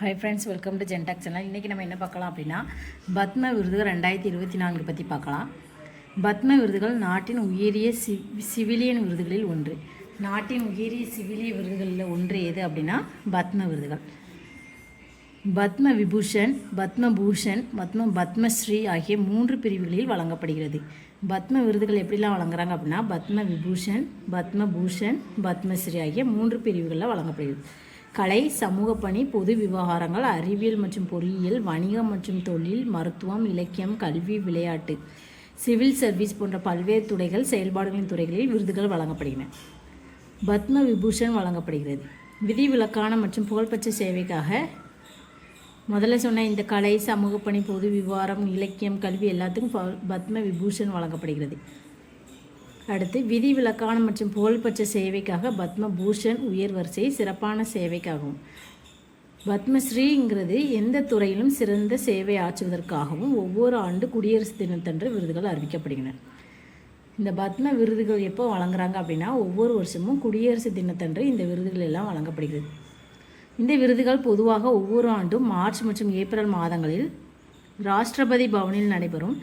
Hi friends welcome to ஜென்டாக் channel இன்றைக்கி நம்ம என்ன பார்க்கலாம் அப்படின்னா பத்ம விருதுகள் ரெண்டாயிரத்தி இருபத்தி நான்கு பற்றி பார்க்கலாம். பத்ம விருதுகள் நாட்டின் உயரிய சி சிவிலியன் விருதுகளில் ஒன்று. நாட்டின் உயரிய சிவிலிய விருதுகளில் ஒன்று எது அப்படின்னா பத்ம விருதுகள். பத்ம விபூஷன் பத்ம பூஷன் பத்ம பத்மஸ்ரீ ஆகிய மூன்று பிரிவுகளில் வழங்கப்படுகிறது. பத்ம விருதுகள் எப்படிலாம் வழங்குறாங்க அப்படின்னா பத்ம விபூஷன் பத்ம பூஷன் பத்மஸ்ரீ ஆகிய மூன்று பிரிவுகளில் வழங்கப்படுகிறது. கலை சமூக பணி பொது விவகாரங்கள் அறிவியல் மற்றும் பொறியியல் வணிகம் மற்றும் தொழில் மருத்துவம் இலக்கியம் கல்வி விளையாட்டு சிவில் சர்வீஸ் போன்ற பல்வேறு துறைகள் செயல்பாடுகளின் துறைகளில் விருதுகள் வழங்கப்படுகின்றன பத்ம விபூஷன் வழங்கப்படுகிறது விதிவிலக்கான மற்றும் புகழ்பெற்ற சேவைக்காக முதல்ல சொன்ன இந்த கலை சமூக பணி பொது விவகாரம் இலக்கியம் கல்வி எல்லாத்துக்கும் ப- பத்ம விபூஷன் வழங்கப்படுகிறது. அடுத்து விதிவிலக்கான மற்றும் புகழ்பெற்ற சேவைக்காக பத்ம பூஷன் உயர் வரிசை சிறப்பான சேவைக்காகவும். பத்மஸ்ரீங்கிறது எந்த துறையிலும் சிறந்த சேவை ஆற்றுவதற்காகவும் ஒவ்வொரு ஆண்டு குடியரசு தினத்தன்று விருதுகள் அறிவிக்கப்படுகின்றன. இந்த பத்ம விருதுகள் எப்போ வழங்குறாங்க அப்படின்னா ஒவ்வொரு வருஷமும் குடியரசு தினத்தன்று இந்த விருதுகள் எல்லாம் வழங்கப்படுகிறது. இந்த விருதுகள் பொதுவாக ஒவ்வொரு ஆண்டும் மார்ச் மற்றும் ஏப்ரல் மாதங்களில் ராஷ்டிரபதி பவனில் நடைபெறும்.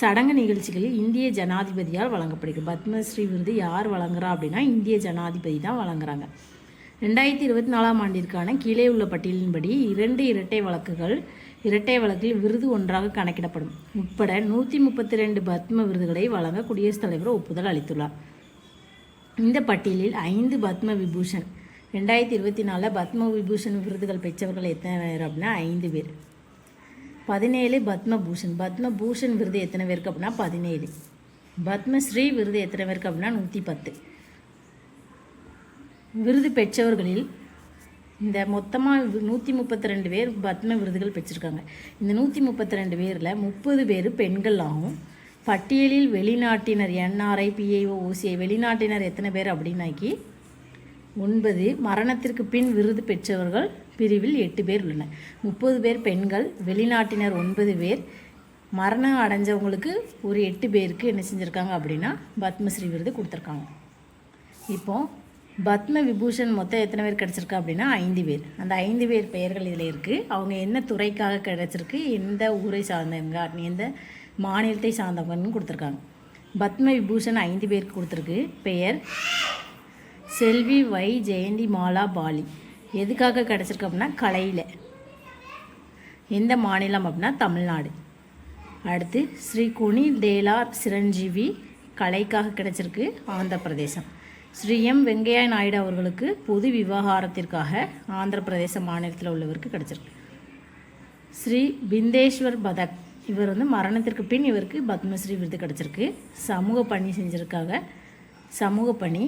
சடங்கு நிகழ்ச்சிகளில் இந்திய ஜனாதிபதியால் வழங்கப்படுகிறது. பத்மஸ்ரீ விருது யார் வழங்குறா அப்படின்னா இந்திய ஜனாதிபதி தான் வழங்குறாங்க. ரெண்டாயிரத்தி இருபத்தி நாலாம் ஆண்டிற்கான கீழே உள்ள பட்டியலின்படி இரண்டு இரட்டை வழக்குகள் இரட்டை வழக்கில் விருது ஒன்றாக கணக்கிடப்படும். உட்பட நூற்றி முப்பத்தி ரெண்டு பத்ம விருதுகளை வழங்க குடியரசுத் தலைவர் ஒப்புதல் அளித்துள்ளார். இந்த பட்டியலில் ஐந்து பத்ம விபூஷன் ரெண்டாயிரத்தி இருபத்தி நாலில் பத்ம விபூஷன் விருதுகள் பெற்றவர்கள் எத்தனை பேர் அப்படின்னா ஐந்து பேர். பதினேழு பத்மபூஷன். பத்மபூஷன் விருது எத்தனை பேருக்கு அப்படின்னா பதினேழு. பத்மஸ்ரீ விருது எத்தனை பேருக்கு அப்படின்னா நூற்றி பத்து விருது பெற்றவர்களில் இந்த மொத்தமாக நூற்றி முப்பத்தி ரெண்டு பேர் பத்ம விருதுகள் பெற்றிருக்காங்க. இந்த நூற்றி முப்பத்தி ரெண்டு பேரில் முப்பது பேர் பெண்கள் ஆகும் பட்டியலில் வெளிநாட்டினர் என்ஆர்ஐ பிஐஓ ஓசிஐ வெளிநாட்டினர் எத்தனை பேர் அப்படின்னாக்கி ஒன்பது மரணத்திற்கு பின் விருது பெற்றவர்கள் பிரிவில் எட்டு பேர் உள்ளனர். முப்பது பேர் பெண்கள் வெளிநாட்டினர் ஒன்பது பேர். மரணம் அடைஞ்சவங்களுக்கு ஒரு எட்டு பேருக்கு என்ன செஞ்சுருக்காங்க அப்படின்னா பத்மஸ்ரீ விருது கொடுத்துருக்காங்க. இப்போ பத்ம விபூஷன் மொத்தம் எத்தனை பேர் கிடச்சிருக்கா அப்படின்னா ஐந்து பேர். அந்த ஐந்து பேர் பெயர்கள் இதில் இருக்குது அவங்க என்ன துறைக்காக கிடச்சிருக்கு எந்த ஊரை சார்ந்தவங்க எந்த மாநிலத்தை சார்ந்தவங்கன்னு கொடுத்துருக்காங்க. பத்ம விபூஷன் ஐந்து பேருக்கு கொடுத்துருக்கு. பெயர் செல்வி வை ஜெயந்தி மாலா பாலி. எதுக்காக கிடச்சிருக்கு அப்படின்னா கலையில். எந்த மாநிலம் அப்படின்னா தமிழ்நாடு. அடுத்து ஸ்ரீ குனி தேலார் சிரஞ்சீவி கலைக்காக கிடைச்சிருக்கு ஆந்திர பிரதேசம் ஸ்ரீ எம் வெங்கையா நாயுடு அவர்களுக்கு பொது விவகாரத்திற்காக ஆந்திர பிரதேச மாநிலத்தில் உள்ளவருக்கு கிடச்சிருக்கு. ஸ்ரீ பிந்தேஸ்வர் பதக் இவர் வந்து மரணத்திற்கு பின் இவருக்கு பத்மஸ்ரீ விருது கிடச்சிருக்கு. சமூக பணி செஞ்சுருக்காங்க. சமூக பணி.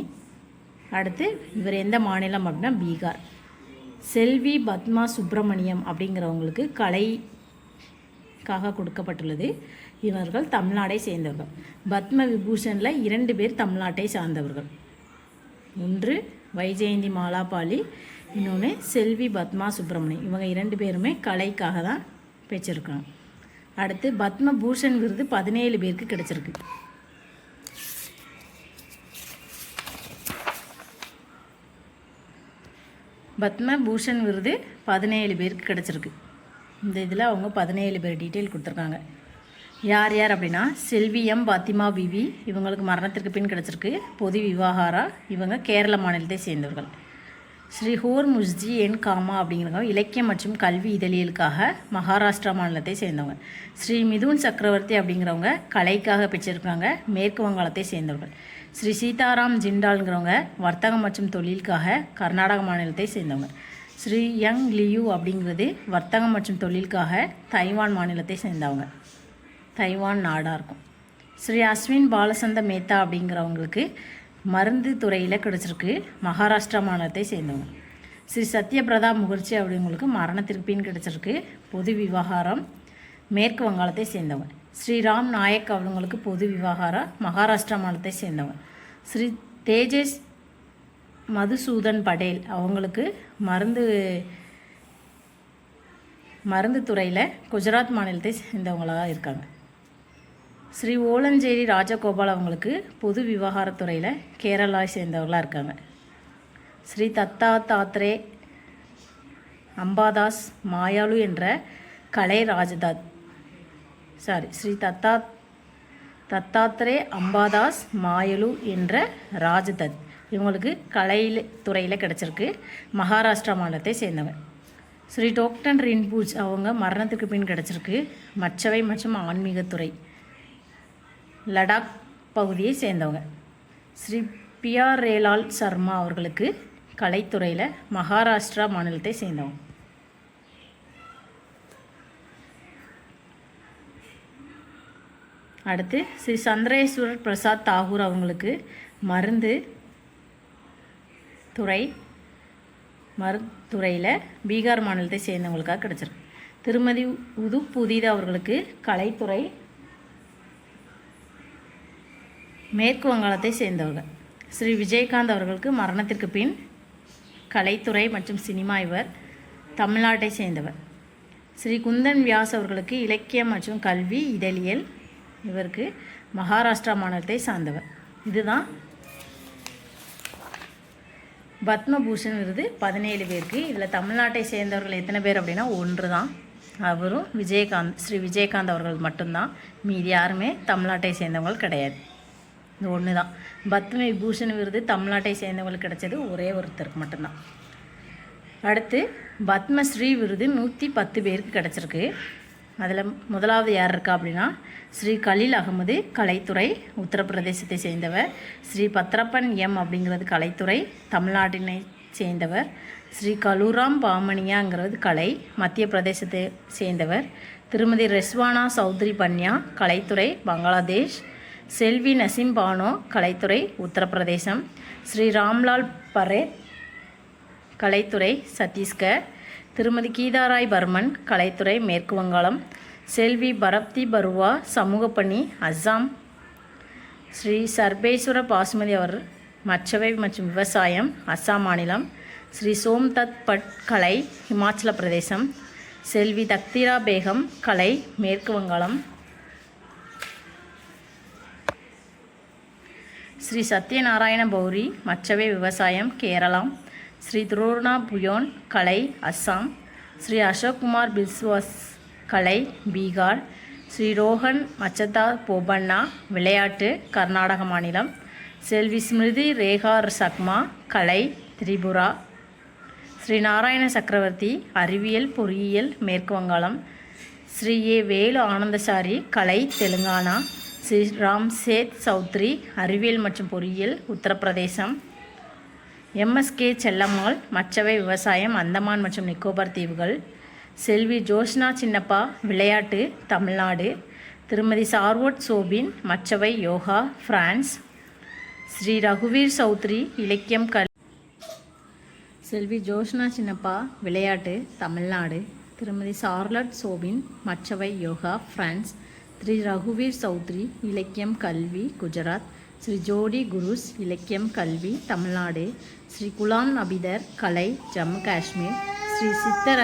அடுத்து இவர் எந்த மாநிலம் அப்படின்னா பீகார். செல்வி பத்மா சுப்பிரமணியம் அப்படிங்கிறவங்களுக்கு கலைக்காக கொடுக்கப்பட்டுள்ளது. இவர்கள் தமிழ்நாடை சேர்ந்தவர்கள். பத்ம விபூஷனில் இரண்டு பேர் தமிழ்நாட்டை சார்ந்தவர்கள். ஒன்று வைஜெயந்தி மாலாபாலி இன்னொன்று செல்வி பத்மா சுப்பிரமணியம். இவங்க இரண்டு பேருமே கலைக்காக தான் பெற்றிருக்காங்க அடுத்து பத்ம பூஷன் விருது பதினேழு பேருக்கு கிடைச்சிருக்கு. பத்மபூஷன் விருது பதினேழு பேருக்கு கிடச்சிருக்கு. இந்த இதில் அவங்க பதினேழு பேர் டீட்டெயில் கொடுத்துருக்காங்க. யார் யார் அப்படின்னா செல்வி எம் பாத்திமா பிவி இவங்களுக்கு மரணத்திற்கு பின் கிடச்சிருக்கு. பொது விவகாரா இவங்க கேரள மாநிலத்தை சேர்ந்தவர்கள். ஸ்ரீ ஹோர் முஸ்ஜி என் காமா அப்படிங்கிறவங்க இலக்கியம் மற்றும் கல்வி இதழியலுக்காக மகாராஷ்டிரா மாநிலத்தை சேர்ந்தவங்க. ஸ்ரீ மிதுன் சக்கரவர்த்தி அப்படிங்கிறவங்க கலைக்காக பெற்றிருக்காங்க மேற்கு வங்காளத்தை சேர்ந்தவர்கள். ஸ்ரீ சீதாராம் ஜிண்டால்ங்கிறவங்க வர்த்தகம் மற்றும் தொழிலுக்காக கர்நாடக மாநிலத்தை சேர்ந்தவங்க. ஸ்ரீ யங் லியூ அப்படிங்கிறது வர்த்தகம் மற்றும் தொழிலுக்காக தைவான் மாநிலத்தை சேர்ந்தவங்க. தைவான் நாடாக இருக்கும். ஸ்ரீ அஸ்வின் பாலசந்த மேத்தா அப்படிங்கிறவங்களுக்கு மருந்து துறையில் கிடச்சிருக்கு. மகாராஷ்டிரா மாநிலத்தை சேர்ந்தவங்க. ஸ்ரீ சத்யபிரதா முகர்ஜி அப்படிங்களுக்கு மரணத்திற்கு பின் கிடச்சிருக்கு. பொது விவகாரம் மேற்கு வங்காளத்தை சேர்ந்தவங்க. ஸ்ரீராம் நாயக் அவங்களுக்கு பொது விவகாரம் மகாராஷ்டிரா மாநிலத்தை சேர்ந்தவங்க ஸ்ரீ தேஜஸ் மதுசூதன் படேல் அவங்களுக்கு மருந்து மருந்து துறையில் குஜராத் மாநிலத்தை சேர்ந்தவங்களாக இருக்காங்க. ஸ்ரீ ஓலஞ்சேரி ராஜகோபால் அவங்களுக்கு பொது விவகாரத்துறையில் கேரளாவை சேர்ந்தவர்களாக இருக்காங்க. ஸ்ரீ தத்தா தாத்ரே அம்பாதாஸ் மாயாலு என்ற கலை ராஜதாத் சாரி ஸ்ரீ தத்தா தத்தாத்ரே அம்பாதாஸ் மாயலு என்ற ராஜதத். இவங்களுக்கு கலையில் துறையில் கிடச்சிருக்கு. மகாராஷ்டிரா மாநிலத்தை சேர்ந்தவன். ஸ்ரீ டோக்டன் ரின்பூஜ் அவங்க மரணத்துக்கு பின் கிடச்சிருக்கு. மற்றவை மற்றும் ஆன்மீகத்துறை லடாக் பகுதியை சேர்ந்தவங்க. ஸ்ரீ பியா ரேலால் சர்மா அவர்களுக்கு கலைத்துறையில் மகாராஷ்டிரா மாநிலத்தை சேர்ந்தவங்க. அடுத்து ஸ்ரீ சந்திரேஸ்வரர் பிரசாத் தாகூர் அவங்களுக்கு மருந்து துறை மருத்துறையில் பீகார் மாநிலத்தை சேர்ந்தவங்களுக்காக கிடச்சிருக்கு. திருமதி உது புதிதா அவர்களுக்கு கலைத்துறை மேற்கு வங்காளத்தை சேர்ந்தவர்கள். ஸ்ரீ விஜயகாந்த் அவர்களுக்கு மரணத்திற்கு பின் கலைத்துறை மற்றும் சினிமா இவர் தமிழ்நாட்டை சேர்ந்தவர். ஸ்ரீ குந்தன் வியாஸ் அவர்களுக்கு இலக்கியம் மற்றும் கல்வி இதழியல் இவருக்கு மகாராஷ்டிரா மாநிலத்தை சார்ந்தவர். இதுதான் பத்மபூஷன் விருது. பதினேழு பேருக்கு. இதில் தமிழ்நாட்டை சேர்ந்தவர்கள் எத்தனை பேர் அப்படின்னா ஒன்று தான் அவரும் விஜயகாந்த் ஸ்ரீ விஜயகாந்த் அவர்கள் மட்டும்தான். மீதி யாருமே தமிழ்நாட்டை சேர்ந்தவங்கள் கிடையாது. இது ஒன்று தான் பத்ம பூஷன் விருது தமிழ்நாட்டை சேர்ந்தவங்களுக்கு கிடைச்சது ஒரே ஒருத்தருக்கு மட்டும்தான். அடுத்து பத்மஸ்ரீ விருது நூற்றி பத்து பேருக்கு கிடச்சிருக்கு. அதில் முதலாவது யார் இருக்கா அப்படின்னா ஸ்ரீ கலீல் அகமது கலைத்துறை உத்தரப்பிரதேசத்தை சேர்ந்தவர். ஸ்ரீ பத்ரப்பன் எம் அப்படிங்கிறது கலைத்துறை தமிழ்நாட்டினை சேர்ந்தவர். ஸ்ரீ கலூராம் பாமணியாங்கிறது கலை மத்திய பிரதேசத்தை சேர்ந்தவர். திருமதி ரெஸ்வானா சௌத்ரி பன்யா கலைத்துறை பங்களாதேஷ். செல்வி நசீம் பானோ கலைத்துறை உத்தரப்பிரதேசம். ஸ்ரீ ராம்லால் பரேத் கலைத்துறை சத்தீஸ்கர். திருமதி கீதாராய் பர்மன் கலைத்துறை மேற்கு வங்காளம் செல்வி பரப்தி பருவா சமூகப்பணி அஸ்ஸாம் ஸ்ரீ சர்பேஸ்வர பாசுமதி அவர் மற்றவை மற்றும் விவசாயம் அஸ்ஸாம் மாநிலம். ஸ்ரீ சோம்தத் பட் கலை இமாச்சல பிரதேசம். செல்வி தக்திரா பேகம் கலை மேற்கு வங்காளம் ஸ்ரீ சத்யநாராயண பௌரி மற்றவை விவசாயம் கேரளம். ஸ்ரீ துரோணா புயோன் கலை அஸ்ஸாம் ஸ்ரீ அசோக்குமார் பிஸ்வாஸ் கலை பீகார் ஸ்ரீ ரோஹன் மச்சதா போபண்ணா விளையாட்டு கர்நாடக மாநிலம் செல்வி ஸ்மிருதி ரேகா சக்மா கலை திரிபுரா ஸ்ரீ நாராயண சக்கரவர்த்தி அறிவியல் பொறியியல் மேற்கு வங்காளம் ஸ்ரீ ஏ வேலு ஆனந்தசாரி கலை தெலுங்கானா ஸ்ரீ ராம் சேத் சௌத்ரி அறிவியல் மற்றும் பொறியியல் உத்தரப்பிரதேசம் எம்எஸ்கே செல்லம்மாள் மச்சவை விவசாயம் அந்தமான் மற்றும் நிக்கோபார் தீவுகள். செல்வி ஜோஷ்னா சின்னப்பா விளையாட்டு தமிழ்நாடு. திருமதி சார்வோட் சோபின் மச்சவை யோகா பிரான்ஸ். ஸ்ரீ ரகுவீர் சௌத்ரி இலக்கியம் கல் செல்வி ஜோஷ்னா சின்னப்பா விளையாட்டு தமிழ்நாடு. திருமதி சார்லட் சோபின் மச்சவை யோகா பிரான்ஸ். ஸ்ரீ ரகுவீர் சௌத்ரி இலக்கியம் கல்வி குஜராத். ஸ்ரீ ஜோடி குருஸ் இலக்கியம் கல்வி தமிழ்நாடு. ஸ்ரீ குலாம் அபிதர் கலை ஜம்மு காஷ்மீர். ஸ்ரீ சித்தர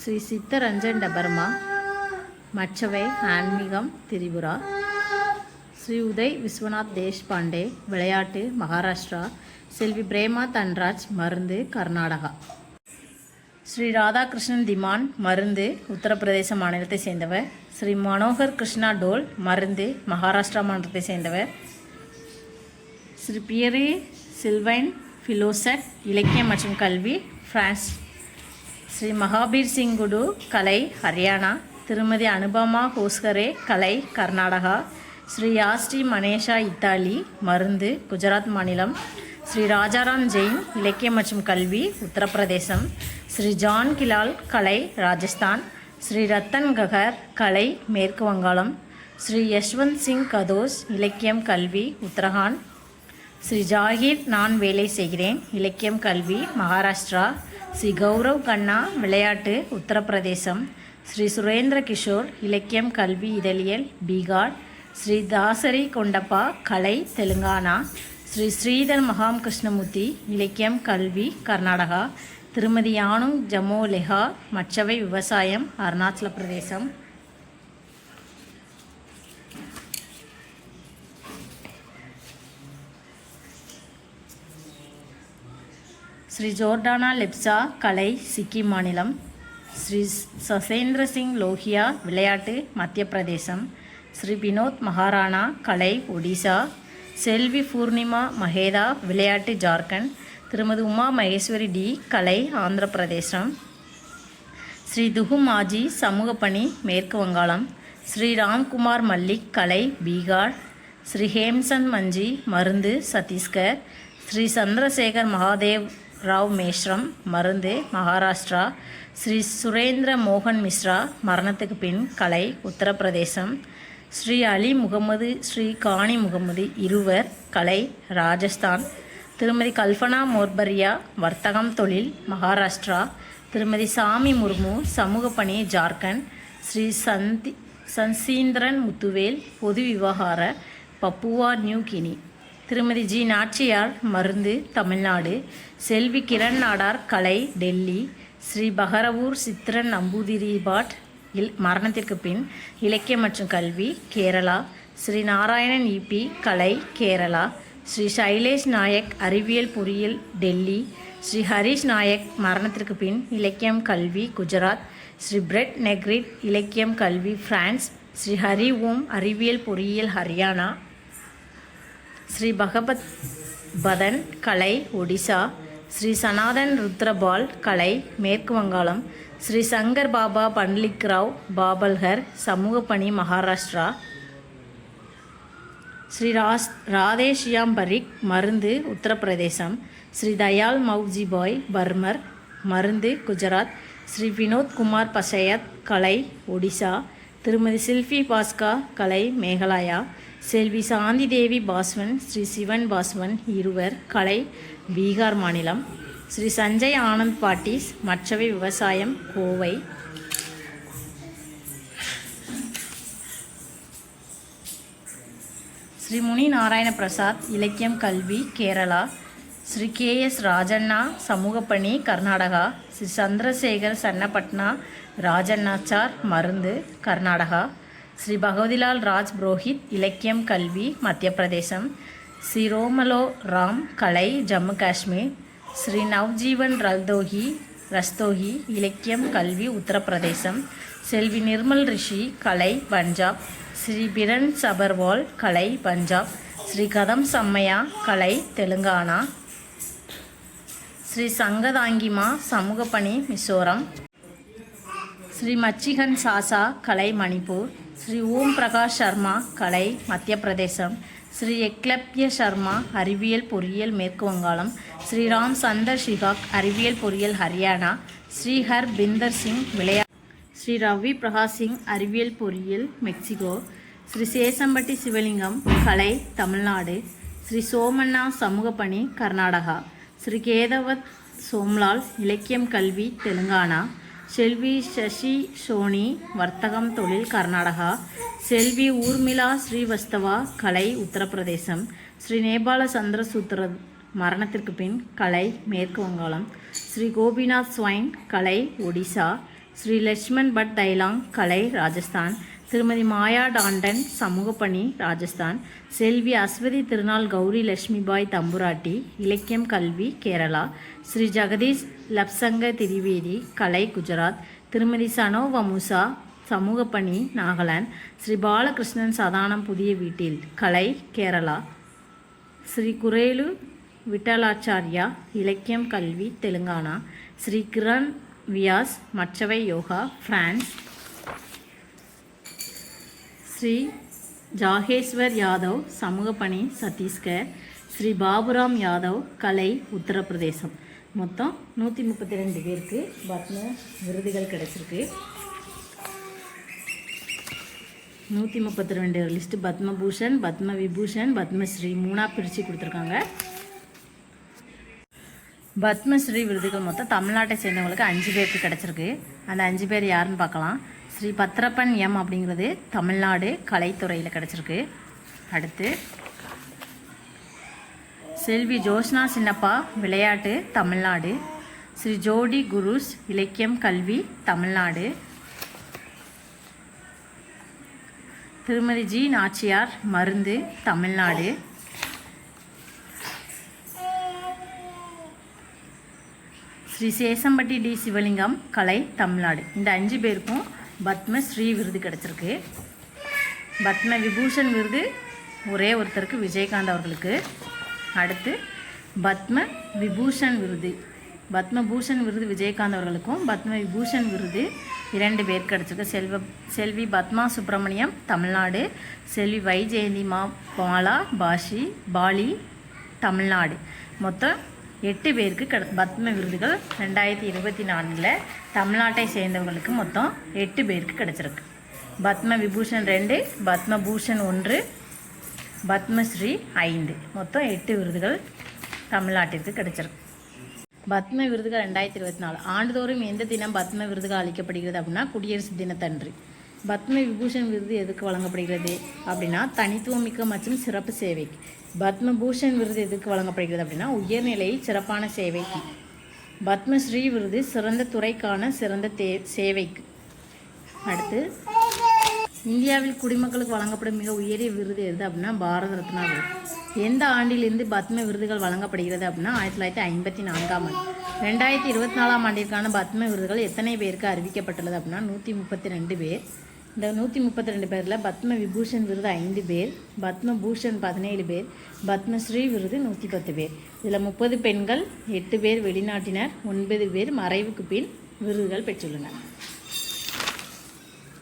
ஸ்ரீ சித்தரஞ்சன் டபர்மா. மற்றவை ஆன்மீகம் திரிபுரா. ஸ்ரீ உதய் விஸ்வநாத் தேஷ்பாண்டே விளையாட்டு மகாராஷ்டிரா. செல்வி பிரேமா தன்ராஜ் மருந்து கர்நாடகா. ஸ்ரீ ராதாகிருஷ்ணன் திமான் மருந்து உத்தரப்பிரதேச மாநிலத்தை சேர்ந்தவர். ஸ்ரீ மனோகர் கிருஷ்ணா டோல் மருந்து மகாராஷ்டிரா மாநிலத்தை சேர்ந்தவர். ஸ்ரீ பியரி சில்வைன் ஃபிலோசட் இலக்கியம் மற்றும் கல்வி பிரான்ஸ் ஸ்ரீ மகாபீர் சிங் குடு கலை ஹரியானா. திருமதி அனுபமா ஹோஸ்கரே கலை கர்நாடகா. ஸ்ரீ யாஸ்ரீ மனேஷா இத்தாலி. மருந்து குஜராத் மாநிலம். ஸ்ரீ ராஜாராம் ஜெயின் இலக்கியம் மற்றும் கல்வி உத்தரப்பிரதேசம். ஸ்ரீ ஜான் கிலால் கலை ராஜஸ்தான். ஸ்ரீ ரத்தன் ககர் கலை மேற்கு வங்காளம். ஸ்ரீ யஷ்வந்த் சிங் கதோஸ் இலக்கியம் கல்வி உத்தரகாண்ட். ஸ்ரீ ஜாகிர் நான் வேலை செய்கிறேன். இலக்கியம் கல்வி மகாராஷ்டிரா. ஸ்ரீ கௌரவ் கண்ணா விளையாட்டு உத்தரப்பிரதேசம். ஸ்ரீ சுரேந்திர கிஷோர் இலக்கியம் கல்வி இதழியல் பீகார். ஸ்ரீ தாசரி கொண்டப்பா கலை தெலுங்கானா. ஸ்ரீ ஸ்ரீதர் மகாம் கிருஷ்ணமூர்த்தி இலக்கியம் கல்வி கர்நாடகா. திருமதி யானுங் ஜமோலெஹா மற்றவை விவசாயம் அருணாச்சல பிரதேசம் ஸ்ரீ ஜோர்டானா லெப்சா கலை சிக்கிம் மாநிலம் ஸ்ரீ சசேந்திர சிங் லோஹியா விளையாட்டு மத்திய பிரதேசம் ஸ்ரீ வினோத் மகாராணா கலை ஒடிசா செல்வி பூர்ணிமா மகேதா விளையாட்டு ஜார்க்கண்ட் திருமதி உமா மகேஸ்வரி டி கலை ஆந்திர பிரதேசம் ஸ்ரீ துகு மாஜி சமூக பணி மேற்கு வங்காளம் ஸ்ரீ ராம்குமார் மல்லிக் கலை பீகார் ஸ்ரீ ஹேம்சந்த் மஞ்சி மருந்து சத்தீஸ்கர் ஸ்ரீ சந்திரசேகர் மகாதேவ் ராவ் மேஷ்ரம் மருந்து மகாராஷ்டிரா ஸ்ரீ சுரேந்திர மோகன் மிஸ்ரா மரணத்துக்கு பின் கலை உத்தரப்பிரதேசம் ஸ்ரீ அலி முகமது ஸ்ரீ காணி முகமது இருவர் கலை ராஜஸ்தான் திருமதி கல்பனா மோர்பரியா வர்த்தகம் தொழில் மகாராஷ்டிரா திருமதி சாமி முர்மு சமூக பணி ஜார்க்கண்ட் ஸ்ரீ சந்தி சன்சீந்திரன் முத்துவேல் பொது விவகார பப்புவா நியூ கினி திருமதி ஜி நாச்சியார் மருந்து தமிழ்நாடு செல்வி கிரண் நாடார் கலை டெல்லி. ஸ்ரீ பகரவூர் சித்ரன் நம்பூதிரிபாட் இல் மரணத்திற்கு பின் இலக்கியம் மற்றும் கல்வி கேரளா. ஸ்ரீ நாராயணன் இபி கலை கேரளா. ஸ்ரீ சைலேஷ் நாயக் அறிவியல் பொறியியல் டெல்லி. ஸ்ரீ ஹரிஷ் நாயக் மரணத்திற்கு பின் இலக்கியம் கல்வி குஜராத். ஸ்ரீ பிரெட் நெக்ரிட் இலக்கியம் கல்வி பிரான்ஸ். ஸ்ரீ ஹரி ஓம் அறிவியல் பொறியியல் ஹரியானா. ஸ்ரீ பகபத் பதன் கலை ஒடிசா. ஸ்ரீ சனாதன் ருத்ரபால் கலை மேற்கு வங்காளம் ஸ்ரீ சங்கர் பாபா பண்லிக் ராவ் பாபல்கர் சமூக பணி மகாராஷ்டிரா ஸ்ரீ ராஸ் ராதேஷியாம் பரிக் மருந்து உத்தரப்பிரதேசம் ஸ்ரீ தயால் மௌஜி பாய் பர்மர் மருந்து குஜராத் ஸ்ரீ வினோத் குமார் பசையத் கலை ஒடிசா திருமதி சில்ஃபி பாஸ்கா கலை மேகலாயா செல்வி சாந்தி தேவி பாஸ்வன் ஸ்ரீ சிவன் பாஸ்வன் இருவர் கலை பீகார் மாநிலம். ஸ்ரீ சஞ்சய் ஆனந்த் பாட்டீஸ் மற்றவை விவசாயம் கோவை. ஸ்ரீ முனி நாராயண பிரசாத் இலக்கியம் கல்வி கேரளா. ஸ்ரீ கே எஸ் ராஜண்ணா சமூகப்பணி கர்நாடகா. ஸ்ரீ சந்திரசேகர் சன்னப்பட்னா ராஜண்ணாச்சார் மருந்து கர்நாடகா. ஸ்ரீ பகவதிலால் ராஜ் புரோஹித் இலக்கியம் கல்வி மத்திய பிரதேசம் ஸ்ரீ ராம் கலை ஜம்மு காஷ்மீர் ஸ்ரீ நவ்ஜீவன் ரல்தோஹி ரஸ்தோஹி இலக்கியம் கல்வி உத்தரப்பிரதேசம் செல்வி நிர்மல் ரிஷி கலை பஞ்சாப் ஸ்ரீ பிரண் சபர்வால் கலை பஞ்சாப் ஸ்ரீ கதம் சம்மையா கலை தெலுங்கானா ஸ்ரீ சங்கதாங்கிமா சமூக பணி மிசோரம் ஸ்ரீ மச்சிகன் சாசா கலை மணிப்பூர் ஸ்ரீ ஓம் பிரகாஷ் சர்மா கலை மத்திய பிரதேசம் ஸ்ரீ எக்லப்ய சர்மா அறிவியல் பொறியியல் மேற்கு வங்காளம் ஸ்ரீராம் சந்தர் ஷிகாக் அறிவியல் பொறியியல் ஹரியானா ஸ்ரீஹர் பிந்தர் சிங் விளையா ஸ்ரீ ரவி பிரகாஷ் சிங் அறிவியல் பொறியியல் மெக்சிகோ ஸ்ரீ சேசம்பட்டி சிவலிங்கம் கலை தமிழ்நாடு ஸ்ரீ சோமண்ணா சமூக பணி கர்நாடகா ஸ்ரீ கேதவத் சோம்லால் இலக்கியம் கல்வி தெலுங்கானா செல்வி சசி சோனி வர்த்தகம் தொழில் கர்நாடகா. செல்வி ஊர்மிளா ஸ்ரீவஸ்தவா கலை உத்தரப்பிரதேசம். ஸ்ரீ நேபாள சந்திரசூத்திர மரணத்திற்கு பின் கலை மேற்கு வங்காளம். ஸ்ரீ கோபிநாத் ஸ்வைன் கலை ஒடிசா. ஸ்ரீ லட்சுமண் பட் தைலாங் கலை ராஜஸ்தான். திருமதி மாயா டாண்டன் சமூக பணி ராஜஸ்தான். செல்வி அஸ்வதி திருநாள் கௌரி லட்சுமிபாய் தம்புராட்டி இலக்கியம் கல்வி கேரளா. ஸ்ரீ ஜெகதீஷ் லப்சங்க திரிவேதி கலை குஜராத். திருமதி சனோ வமுசா சமூக பணி நாகாலாந்து. ஸ்ரீ பாலகிருஷ்ணன் சதானம் புதிய வீட்டில் கலை கேரளா. ஸ்ரீ குரேலு விட்டலாச்சாரியா இலக்கியம் கல்வி தெலுங்கானா. ஸ்ரீ கிரண் வியாஸ் மற்றவை யோகா பிரான்ஸ் ஸ்ரீ ஜாகேஸ்வர் யாதவ் சமூக பணி சத்தீஸ்கர் ஸ்ரீ பாபுராம் யாதவ் கலை உத்தரப்பிரதேசம். மொத்தம் நூற்றி முப்பத்தி ரெண்டு பேருக்கு பத்ம விருதுகள் கிடச்சிருக்கு. நூற்றி முப்பத்தி ரெண்டு லிஸ்ட்டு பத்மபூஷன் பத்ம விபூஷன் பத்மஸ்ரீ மூணாக பிரித்து கொடுத்துருக்காங்க. பத்மஸ்ரீ விருதுகள் மொத்தம் தமிழ்நாட்டை சேர்ந்தவங்களுக்கு அஞ்சு பேருக்கு கிடச்சிருக்கு. அந்த அஞ்சு பேர் யாருன்னு பார்க்கலாம். ஸ்ரீ பத்ரப்பன் எம் அப்படிங்கிறது தமிழ்நாடு கலைத்துறையில் கிடச்சிருக்கு. அடுத்து செல்வி ஜோஷ்னா சின்னப்பா விளையாட்டு தமிழ்நாடு. ஸ்ரீ ஜோடி குருஸ் இலக்கியம் கல்வி தமிழ்நாடு. திருமதி ஜி நாச்சியார் மருந்து தமிழ்நாடு. ஸ்ரீ சேசம்பட்டி டி சிவலிங்கம் கலை தமிழ்நாடு. இந்த அஞ்சு பேருக்கும் பத்ம ஸ்ரீ விருது கிடச்சிருக்கு. பத்ம விபூஷன் விருது ஒரே ஒருத்தருக்கு விஜயகாந்த் அவர்களுக்கு. அடுத்து பத்ம விபூஷன் விருது. பத்மபூஷன் விருது விஜயகாந்த் அவர்களுக்கும் பத்ம விபூஷன் விருது இரண்டு பேர் கிடச்சிருக்கு. செல்வ செல்வி பத்மா சுப்பிரமணியம் தமிழ்நாடு. செல்வி வை ஜெயந்திமா பாலா பாஷி பாலி தமிழ்நாடு. மொத்தம் எட்டு பேருக்கு கட பத்ம விருதுகள் ரெண்டாயிரத்தி இருபத்தி நான்கில் தமிழ்நாட்டை சேர்ந்தவங்களுக்கு மொத்தம் எட்டு பேருக்கு கிடச்சிருக்கு. பத்ம விபூஷன் ரெண்டு பத்ம பூஷன் ஒன்று பத்மஸ்ரீ ஐந்து. மொத்தம் எட்டு விருதுகள் தமிழ்நாட்டிற்கு கிடைச்சிருக்கு. பத்ம விருதுகள் ரெண்டாயிரத்தி இருபத்தி நாலு. ஆண்டுதோறும் எந்த தினம் பத்ம விருதுகள் அளிக்கப்படுகிறது அப்படின்னா குடியரசு தினத்தன்று. பத்ம விபூஷன் விருது எதுக்கு வழங்கப்படுகிறது அப்படின்னா தனித்துவமிக்க மற்றும் சிறப்பு சேவைக்கு. பத்மபூஷன் விருது எதுக்கு வழங்கப்படுகிறது அப்படின்னா உயர்நிலையில் சிறப்பான சேவைக்கு. பத்மஸ்ரீ விருது சிறந்த துறைக்கான சிறந்த தே சேவைக்கு. அடுத்து இந்தியாவில் குடிமக்களுக்கு வழங்கப்படும் மிக உயரிய விருது எது அப்படின்னா பாரத ரத்னா விருது. எந்த ஆண்டிலிருந்து பத்ம விருதுகள் வழங்கப்படுகிறது அப்படின்னா ஆயிரத்தி தொள்ளாயிரத்தி ஐம்பத்தி நான்காம் ஆண்டு. ரெண்டாயிரத்தி இருபத்தி நாலாம் ஆண்டிற்கான பத்ம விருதுகள் எத்தனை பேருக்கு அறிவிக்கப்பட்டுள்ளது அப்படின்னா நூற்றி முப்பத்தி ரெண்டு பேர். இந்த நூற்றி முப்பத்தி ரெண்டு பேரில் பத்ம விபூஷன் விருது ஐந்து பேர் பத்ம பூஷன் பதினேழு பேர் பத்மஸ்ரீ விருது நூற்றி பத்து பேர். இதில் முப்பது பெண்கள் எட்டு பேர் வெளிநாட்டினர் ஒன்பது பேர் மறைவுக்கு பின் விருதுகள் பெற்றுள்ளனர்.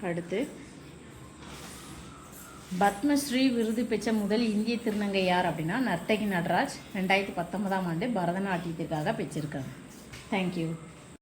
அடுத்து பத்மஸ்ரீ விருது பெற்ற முதல் இந்திய திருநங்கை யார் அப்படின்னா நர்த்தகி நடராஜ். ரெண்டாயிரத்தி பத்தொன்பதாம் ஆண்டு பரதநாட்டியத்திற்காக பெற்றிருக்காங்க. தேங்க்யூ